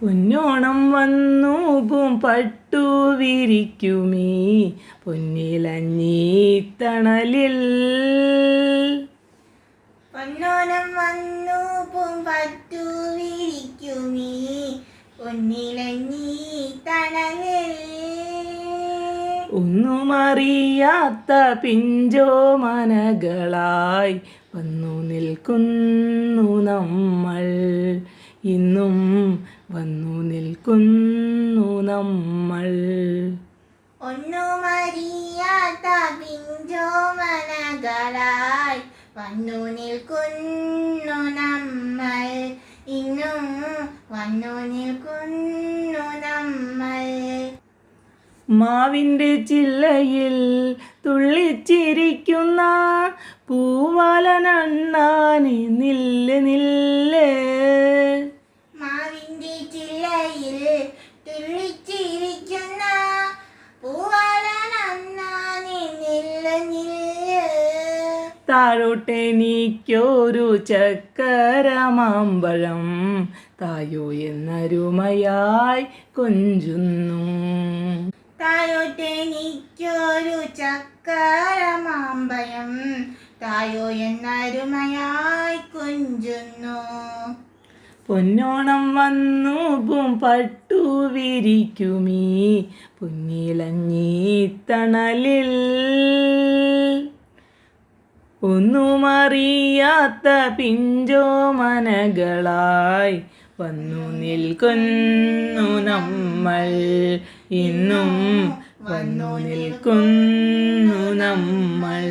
പൊന്നോണം വന്നു പൂം പട്ടു വിരിക്കുമീ. പൊന്നിലഞ്ഞീ തണലിൽ പൊന്നോണം വന്നു പട്ടു വിരിക്കുമീ. പൊന്നിലഞ്ഞീ തണലിൽ ഒന്നുമറിയാത്ത പിഞ്ചോ മനകളായി വന്നു നിൽക്കുന്നു നമ്മൾ. ഇന്നും വന്നു നിൽക്കുന്നു നമ്മൾ. ഒന്നുമറിയാത്ത പിഞ്ചോമനകളായി വന്നു നിൽക്കുന്നു നമ്മൾ. ഇന്നും വന്നു നിൽക്കുന്നു നമ്മൾ. മാവിന്റെ ചില്ലയിൽ തുള്ളിച്ചിരിക്കുന്ന പൂവാലനണ്ണാനി നില്ല് നില്ല് ചില്ലയിൽ തുള്ളിച്ചിരിക്കുന്ന താഴോട്ടെനിക്കൊരു ചക്കര മാമ്പഴം തായോ എന്നരുമയായി കൊഞ്ചുന്നു. തായോട്ടെനിക്കൊരു ചക്കര മാമ്പഴം തായോ എന്നരുമയായി കുഞ്ചുന്നു. പൊന്നോണം വന്നു പട്ടു വിരിക്കുമീ. തണലിൽ ഒന്നുമറിയാത്ത പിഞ്ചോ മനകളായി വന്നു നിൽക്കുന്നു നമ്മൾ. ഇന്നും വന്നു നിൽക്കുന്നു നമ്മൾ.